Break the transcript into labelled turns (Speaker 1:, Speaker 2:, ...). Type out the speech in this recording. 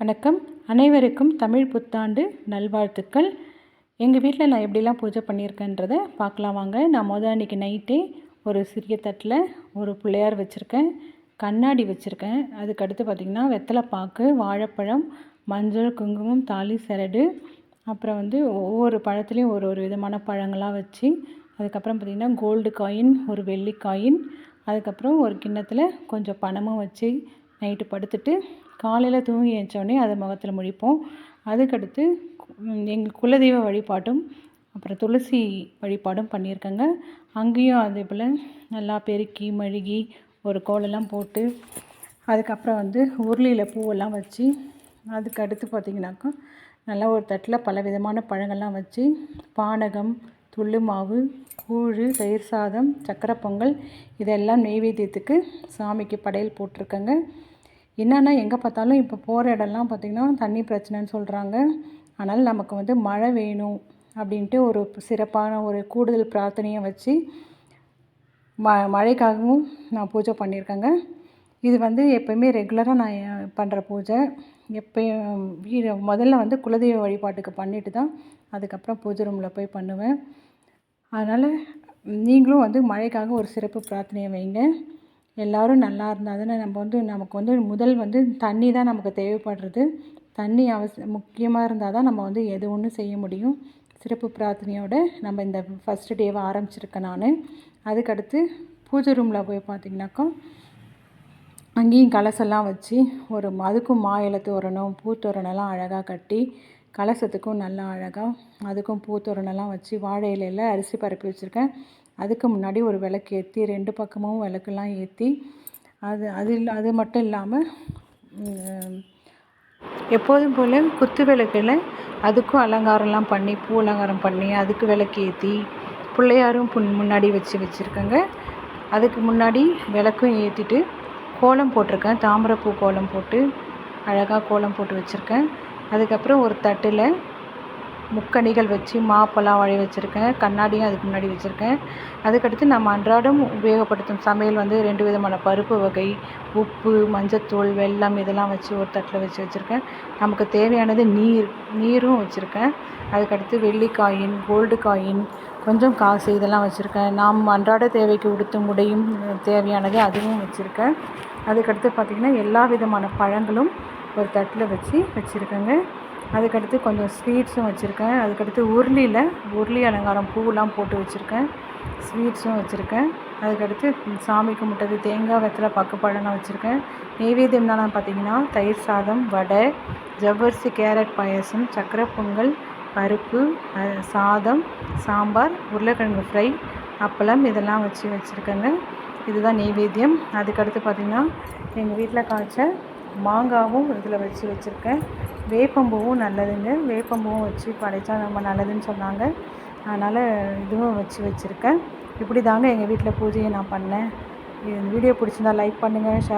Speaker 1: வணக்கம். அனைவருக்கும் தமிழ் புத்தாண்டு நல்வாழ்த்துக்கள். எங்கள் வீட்டில் நான் எப்படிலாம் பூஜை பண்ணியிருக்கேன்றதை பார்க்கலாம் வாங்க. நான் மொதல் அன்றைக்கி நைட்டே ஒரு சிறிய தட்டில் ஒரு பிள்ளையார் வச்சுருக்கேன். கண்ணாடி வச்சுருக்கேன். அதுக்கடுத்து பார்த்திங்கன்னா வெத்தலைப்பாக்கு வாழைப்பழம் மஞ்சள் குங்குமம் தாலி சரடு அப்புறம் வந்து ஒவ்வொரு பழத்துலேயும் ஒரு ஒரு விதமான பழங்களாக வச்சு அதுக்கப்புறம் பார்த்திங்கன்னா கோல்டு காயின் ஒரு வெள்ளி காயின் அதுக்கப்புறம் ஒரு கிண்ணத்தில் கொஞ்சம் பணமும் வச்சு நைட்டு படுத்துட்டு காலையில் தூங்கி எழுந்தோடனே அதை முகத்தில் முழிப்போம். அதுக்கடுத்து எங்கள் குலதெய்வ வழிபாட்டும் அப்புறம் துளசி வழிபாடும் பண்ணியிருக்கேங்க. அங்கேயும் அதே போல் நல்லா பெருக்கி மழுகி ஒரு கோலெல்லாம் போட்டு அதுக்கப்புறம் வந்து உருளியில் பூவெல்லாம் வச்சு அதுக்கு அடுத்து பார்த்திங்கனாக்கா நல்லா ஒரு தட்டில் பல விதமான பழங்கள்லாம் வச்சு பானகம் துள்ளு மாவு கூழ் தயிர் சாதம் சக்கரை பொங்கல் இதெல்லாம் நெய்வேத்தியத்துக்கு சாமிக்கு படையல் போட்டிருக்கேங்க. என்னென்னா எங்கே பார்த்தாலும் இப்போ போகிற இடம்லாம் பார்த்திங்கன்னா தண்ணி பிரச்சனைன்னு சொல்கிறாங்க அதனால் நமக்கு வந்து மழை வேணும் அப்படின்ட்டு ஒரு சிறப்பான ஒரு கூடுதல் பிரார்த்தனையை வச்சு ம மழைக்காகவும் நான் பூஜை பண்ணியிருக்கேங்க. இது வந்து எப்போயுமே ரெகுலராக நான் பண்ணுற பூஜை. எப்பயும் வீடு முதல்ல வந்து குலதெய்வ வழிபாட்டுக்கு பண்ணிட்டு தான் அதுக்கப்புறம் பூஜை ரூமில் போய் பண்ணுவேன். அதனால் நீங்களும் வந்து மழைக்காக ஒரு சிறப்பு பிரார்த்தனையை வைங்க. எல்லோரும் நல்லா இருந்தால் தானே நம்ம வந்து நமக்கு வந்து முதல் வந்து தண்ணி தான் நமக்கு தேவைப்படுறது. தண்ணி அவசியம் முக்கியமாக இருந்தால் தான் நம்ம வந்து எது ஒன்றும் செய்ய முடியும். சிறப்பு பிரார்த்தனையோடு நம்ம இந்த ஃபஸ்ட்டு டேவை ஆரம்பிச்சிருக்கேன் நான். அதுக்கடுத்து பூஜை ரூமில் போய் பார்த்திங்கனாக்கா அங்கேயும் கலசெல்லாம் வச்சு ஒரு அதுக்கும் மா இலை தோரணம் பூ அழகாக கட்டி கலசத்துக்கும் நல்லா அழகாக அதுக்கும் பூத்தோரணெல்லாம் வச்சு வாழை இலையில் அரிசி பரப்பி வச்சுருக்கேன். அதுக்கு முன்னாடி ஒரு விளக்கு ஏற்றி ரெண்டு பக்கமும் விளக்குலாம் ஏற்றி அது அது இல்லை அது மட்டும் இல்லாமல் எப்போதும் போல் குத்து விளக்கில் அதுக்கும் அலங்காரம்லாம் பண்ணி பூ அலங்காரம் பண்ணி அதுக்கு விளக்கு ஏற்றி பிள்ளையாரும் புன் முன்னாடி வச்சு வச்சுருக்கேங்க. அதுக்கு முன்னாடி விளக்கும் ஏற்றிட்டு கோலம் போட்டிருக்கேன். தாமரைப்பூ கோலம் போட்டு அழகாக கோலம் போட்டு வச்சுருக்கேன். அதுக்கப்புறம் ஒரு தட்டில் முக்கணிகள் வச்சு மாப்பெல்லாம் வழி வச்சுருக்கேன். கண்ணாடியும் அதுக்கு முன்னாடி வச்சுருக்கேன். அதுக்கடுத்து நம்ம அன்றாடம் உபயோகப்படுத்தும் சமையல் வந்து ரெண்டு விதமான பருப்பு வகை உப்பு மஞ்சத்தூள் வெல்லம் இதெல்லாம் வச்சு ஒரு தட்டில் வச்சு வச்சுருக்கேன். நமக்கு தேவையானது நீர் நீரும் வச்சுருக்கேன். அதுக்கடுத்து வெள்ளி காயின் கோல்டு காயின் கொஞ்சம் காசு இதெல்லாம் வச்சுருக்கேன். நாம் அன்றாட தேவைக்கு உடுத்த முடியும் தேவையானது அதுவும் வச்சுருக்கேன். அதுக்கடுத்து பார்த்திங்கன்னா எல்லா விதமான பழங்களும் ஒரு தட்டில் வச்சு வச்சுருக்கேங்க. அதுக்கடுத்து கொஞ்சம் ஸ்வீட்ஸும் வச்சுருக்கேன். அதுக்கடுத்து உருளியில் உருளி அலங்காரம் பூவெலாம் போட்டு வச்சுருக்கேன். ஸ்வீட்ஸும் வச்சுருக்கேன். அதுக்கடுத்து சாமி கும்பிட்டது தேங்காய் வெத்தலை பக்கப்பழம்லாம் வச்சுருக்கேன். நெய்வேத்தியம்லாம் பார்த்திங்கன்னா தயிர் சாதம் வடை ஜவ்வரிசி கேரட் பாயசம் சக்கரை பொங்கல் பருப்பு சாதம் சாம்பார் உருளைக்கிழங்கு ஃப்ரை அப்பளம் இதெல்லாம் வச்சு வச்சுருக்கேங்க. இதுதான் நெய்வேத்தியம். அதுக்கடுத்து பார்த்திங்கன்னா எங்கள் வீட்டில் காய்ச்ச மாங்காவும் இதில் வச்சு வச்சுருக்கேன். வேப்பம்பூவும் நல்லதுங்க. வேப்பம்பூவும் வச்சு படைத்தா ரொம்ப நல்லதுன்னு சொன்னாங்க. அதனால் இதுவும் வச்சு வச்சுருக்கேன். இப்படி தாங்க எங்கள் வீட்டில் பூஜையை நான் பண்ணேன். இந்த வீடியோ பிடிச்சிருந்தா லைக் பண்ணுங்கள் ஷேர்